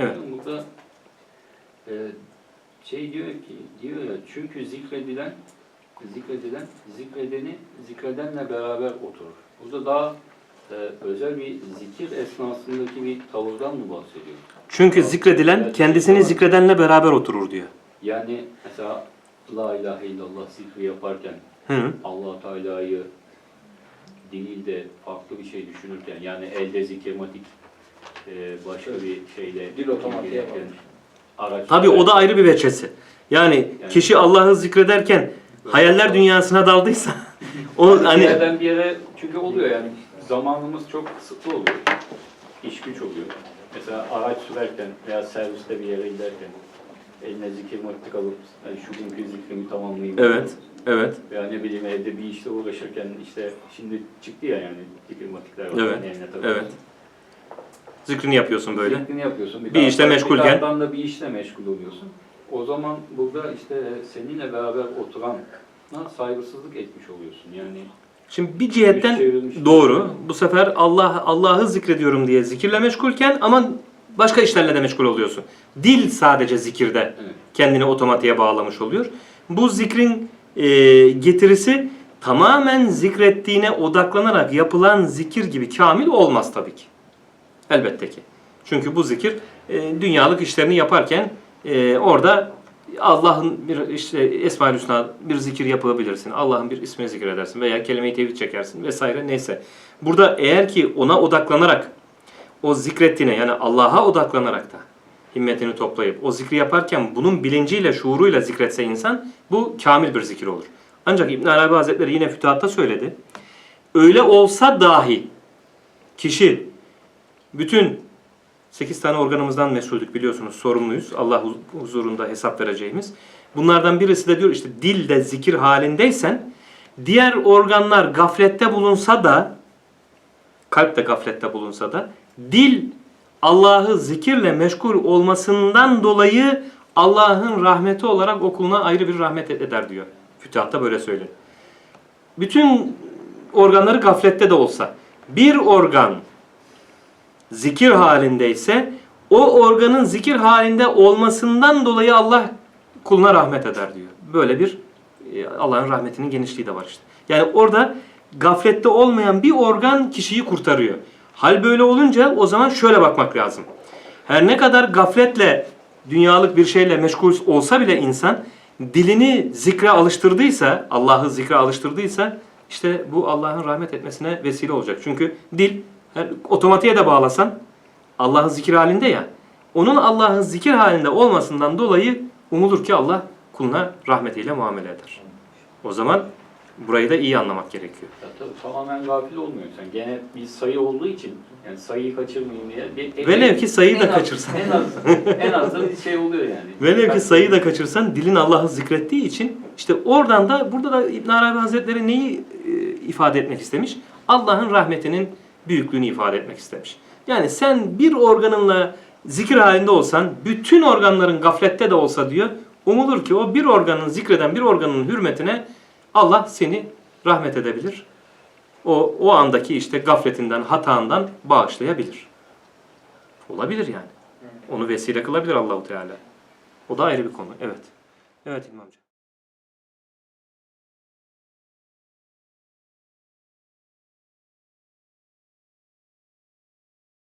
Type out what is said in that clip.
Evet. Burada e, şey diyor ki, diyor ya çünkü zikredilen, zikredilen, zikredeni zikredenle beraber oturur. Burada daha e, özel bir zikir esnasındaki bir tavırdan mı bahsediyor? Çünkü zikredilen kendisini zikredenle beraber oturur diyor. Yani mesela La ilahe illallah zikri yaparken Hı. allah Teala'yı değil de farklı bir şey düşünürken yani elde zikirmatik e, başka bir şeyle Dil otomatiğe ilgilenirken, bağlı. araç Tabii o da ayrı bir veçesi. Yani kişi Allah'ı zikrederken hayaller dünyasına daldıysa o bir hani yerden bir yere çünkü oluyor yani zamanımız çok kısıtlı oluyor. İş güç oluyor. Mesela araç sürerken veya serviste bir yere giderken eline zikirmatik alıp hani şu günkü zikrimi tamamlayayım. evet evet Veya ne bileyim evde bir işle uğraşırken işte şimdi çıktı ya yani zikirmatikler var. Evet, yani eline takıyorsun. evet. Zikrini yapıyorsun böyle. Zikrini yapıyorsun. Bir işle taraftan- meşgulken. Bir taraftan da bir işle meşgul oluyorsun. O zaman burada işte seninle beraber oturan saygısızlık etmiş oluyorsun. Yani Şimdi bir cihetten çevrilmiş. doğru. Bu sefer Allah Allah'ı zikrediyorum diye zikirle meşgulken ama başka işlerle de meşgul oluyorsun. Dil sadece zikirde Evet. kendini otomatiğe bağlamış oluyor. Bu zikrin e, getirisi tamamen zikrettiğine odaklanarak yapılan zikir gibi kamil olmaz tabii ki. Elbette ki. Çünkü bu zikir e, dünyalık işlerini yaparken e, orada Allah'ın bir işte Esma-ül Hüsna bir zikir yapabilirsin. Allah'ın bir ismini zikredersin veya kelime-i tevhid çekersin vesaire neyse. Burada eğer ki ona odaklanarak o zikrettiğine yani Allah'a odaklanarak da himmetini toplayıp o zikri yaparken bunun bilinciyle, şuuruyla zikretse insan bu kamil bir zikir olur. Ancak İbn Arabi Hazretleri yine fütuhatta söyledi. Öyle olsa dahi kişi bütün 8 tane organımızdan mesuldük biliyorsunuz sorumluyuz. Allah huz- huzurunda hesap vereceğimiz. Bunlardan birisi de diyor işte dilde zikir halindeysen diğer organlar gaflette bulunsa da kalp de gaflette bulunsa da dil Allah'ı zikirle meşgul olmasından dolayı Allah'ın rahmeti olarak okuluna ayrı bir rahmet eder diyor. Fütuhatta böyle söylüyor. Bütün organları gaflette de olsa bir organ zikir halindeyse o organın zikir halinde olmasından dolayı Allah kuluna rahmet eder diyor. Böyle bir e, Allah'ın rahmetinin genişliği de var işte. Yani orada gaflette olmayan bir organ kişiyi kurtarıyor. Hal böyle olunca o zaman şöyle bakmak lazım. Her ne kadar gafletle dünyalık bir şeyle meşgul olsa bile insan dilini zikre alıştırdıysa, Allah'ı zikre alıştırdıysa işte bu Allah'ın rahmet etmesine vesile olacak. Çünkü dil her, otomatiğe de bağlasan Allah'ın zikir halinde ya. Onun Allah'ın zikir halinde olmasından dolayı umulur ki Allah kuluna rahmetiyle muamele eder. O zaman burayı da iyi anlamak gerekiyor. Ya tabii tamamen gafil olmuyorsun. Gene bir sayı olduğu için yani sayıyı kaçırmayayım diye. Bir, Velev ki sayıyı da az- kaçırsan. En az, en az da bir şey oluyor yani. Velev ki sayıyı da kaçırsan dilin Allah'ı zikrettiği için işte oradan da burada da İbn Arabi Hazretleri neyi e, ifade etmek istemiş? Allah'ın rahmetinin büyüklüğünü ifade etmek istemiş. Yani sen bir organınla zikir halinde olsan, bütün organların gaflette de olsa diyor, umulur ki o bir organın zikreden bir organın hürmetine Allah seni rahmet edebilir. O, o andaki işte gafletinden, hatandan bağışlayabilir. Olabilir yani. Onu vesile kılabilir Allahu Teala. O da ayrı bir konu. Evet. Evet İlmi amca.